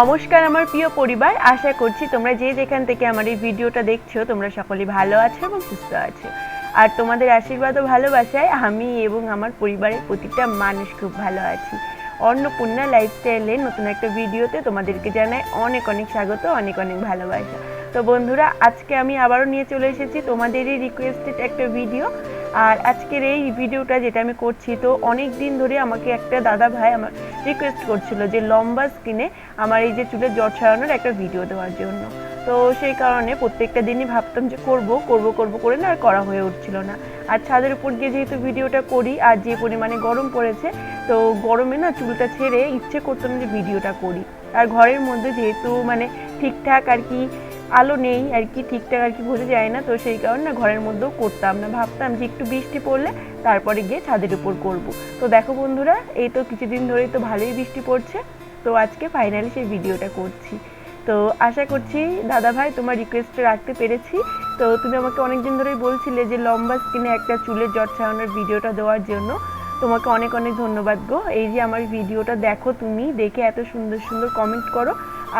নমস্কার আমার প্রিয় পরিবার, আশা করছি তোমরা যে যেখান থেকে আমার এই ভিডিওটা দেখছ, তোমরা সকলে ভালো আছো এবং সুস্থ আছো। আর তোমাদের আশীর্বাদ ও ভালোবাসায় আমি এবং আমার পরিবারের প্রতিটা মানুষ খুব ভালো আছি। অন্নপূর্ণা লাইফস্টাইলে নতুন একটা ভিডিওতে তোমাদেরকে জানাই অনেক অনেক স্বাগত, অনেক অনেক ভালোবাসা। তো বন্ধুরা, আজকে আমি আবারও নিয়ে চলে এসেছি তোমাদেরই রিকোয়েস্টেড একটা ভিডিও আর আজকের এই ভিডিওটা যেটা আমি করছি, তো অনেক দিন ধরে আমাকে একটা দাদা ভাই আমার রিকোয়েস্ট করছিল যে লম্বা স্কিনে আমার এই যে চুলের জট ছাড়ানোর একটা ভিডিও দেওয়ার জন্য। তো সেই কারণে প্রত্যেকটা দিনই ভাবতাম যে করব করব করব করে না আর করা হয়ে উঠছিল না। আর ছাদের উপর গিয়ে যেহেতু ভিডিওটা করি আর যে পরিমাণে গরম পড়েছে, তো গরমে না চুলটা ছেড়ে ইচ্ছে করতাম যে ভিডিওটা করি। আর ঘরের মধ্যে যেহেতু মানে ঠিকঠাক আর কি আলো নেই আর কি, ঠিকঠাক আর কি বোঝা যায় না। তো সেই কারণে না ঘরের মধ্যেও করতাম না। ভাবতাম যে একটু বৃষ্টি পড়লে তারপরে গিয়ে ছাদের উপর করব। তো দেখো বন্ধুরা, এই তো কিছুদিন ধরেই তো ভালোই বৃষ্টি পড়ছে। তো আজকে ফাইনালি সেই ভিডিওটা করছি। তো আশা করছি দাদা ভাই তোমার রিকোয়েস্টটা রাখতে পেরেছি। তো তুমি আমাকে অনেকদিন ধরেই বলছিলে যে লম্বা স্কিনে একটা চুলের জট ছাড়ানোর ভিডিওটা দেওয়ার জন্য। তোমাকে অনেক অনেক ধন্যবাদ গো। এই যে আমার ভিডিওটা দেখো তুমি, দেখে এত সুন্দর সুন্দর কমেন্ট করো।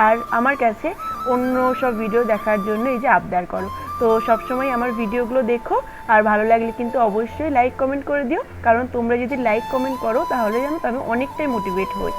আর আমার কাছে অন্য সব ভিডিও দেখার জন্য এই যে আবদার করো। তো সবসময় আমার ভিডিওগুলো দেখো, আর ভালো লাগলে কিন্তু অবশ্যই লাইক কমেন্ট করে দিও। কারণ তোমরা যদি লাইক কমেন্ট করো, তাহলে যেন তো আমি অনেকটাই মোটিভেট হই।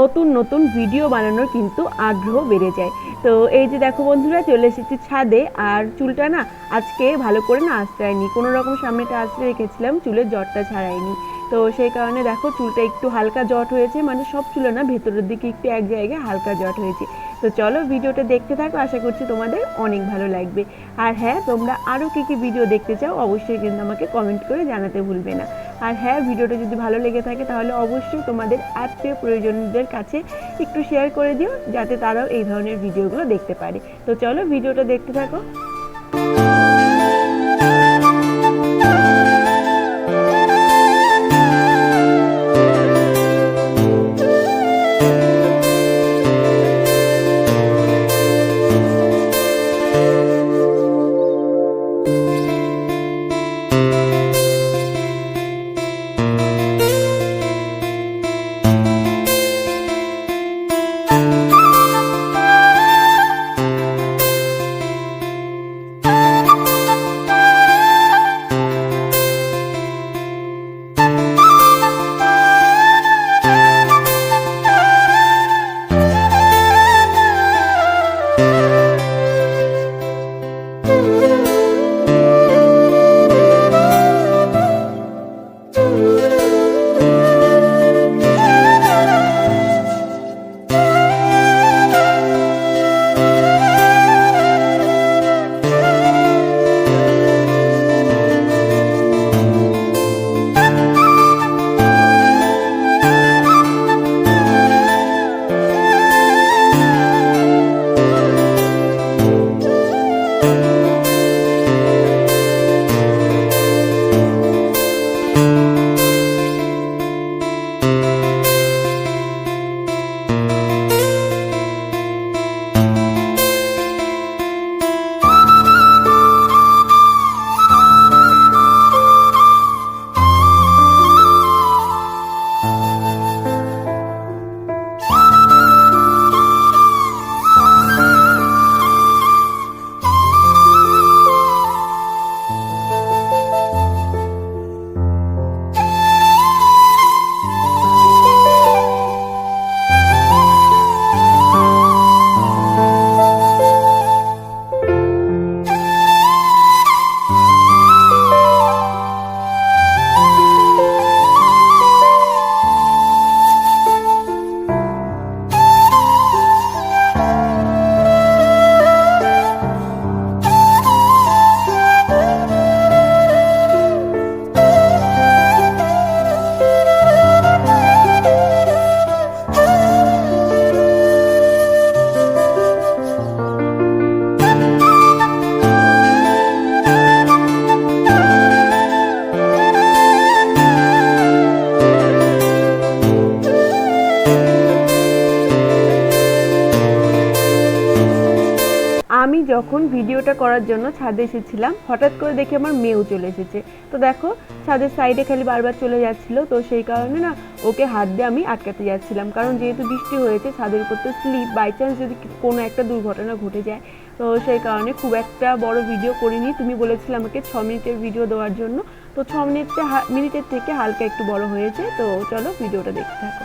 নতুন নতুন ভিডিও বানানোর কিন্তু আগ্রহ বেড়ে যায়। তো এই যে দেখো বন্ধুরা, চলে এসেছি ছাদে, আর চুলটা না আজকে ভালো করে না আঁচড়ায়নি। কোনো রকম সামনেটা আঁচড়ে রেখেছিলাম, চুলের জ্বরটা ছাড়াইনি তো সেই কারণে দেখো চুলটা একটু হালকা জট হয়েছে মানে সব চুলে না ভেতরের দিকে একটু এক জায়গায় হালকা জট হয়েছে। তো চলো ভিডিওটা দেখতে থাকো, আশা করছি তোমাদের অনেক ভালো লাগবে। আর হ্যাঁ তোমরা আরও কী কী ভিডিও দেখতে চাও অবশ্যই কিন্তু আমাকে কমেন্ট করে জানাতে ভুলবে না। আর হ্যাঁ ভিডিওটা যদি ভালো লেগে থাকে তাহলে অবশ্যই তোমাদের আত্মীয় প্রয়োজনদের কাছে একটু শেয়ার করে দিও, যাতে তারাও এই ধরনের ভিডিওগুলো দেখতে পারে। তো চলো ভিডিওটা দেখতে থাকো। যখন ভিডিওটা করার জন্য ছাদে এসেছিলাম, হঠাৎ করে দেখি আমার মেয়েও চলে এসেছে। তো দেখো, ছাদের সাইডে খালি বারবার চলে যাচ্ছিল, তো সেই কারণে না ওকে হাত দিয়ে আমি আটকাতে যাচ্ছিলাম। কারণ যেহেতু বৃষ্টি হয়েছে, ছাদের উপর তো স্লিপ বাই চান্স যদি কোনো একটা দুর্ঘটনা ঘটে যায়, তো সেই কারণে খুব একটা বড় ভিডিও করিনি। তুমি বলেছিলে আমাকে ছ মিনিটের ভিডিও দেওয়ার জন্য। তো ছ মিনিটে মিনিটের থেকে হালকা একটু বড় হয়েছে, তো চলো ভিডিওটা দেখতে থাকো।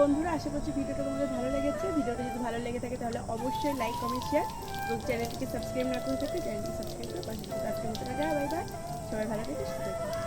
বন্ধুরা, আশা করছি ভিডিওটা তোমাদের ভালো লেগেছে। ভিডিওটা যদি ভালো লেগে থাকে তাহলে অবশ্যই লাইক কমেন্ট শেয়ার এবং চ্যানেলটিকে সাবস্ক্রাইব না করে থাকলে চ্যানেলটি সাবস্ক্রাইব করে পাশে বাই বাই সবাই ভালো থেকে, সুস্থ থেকো।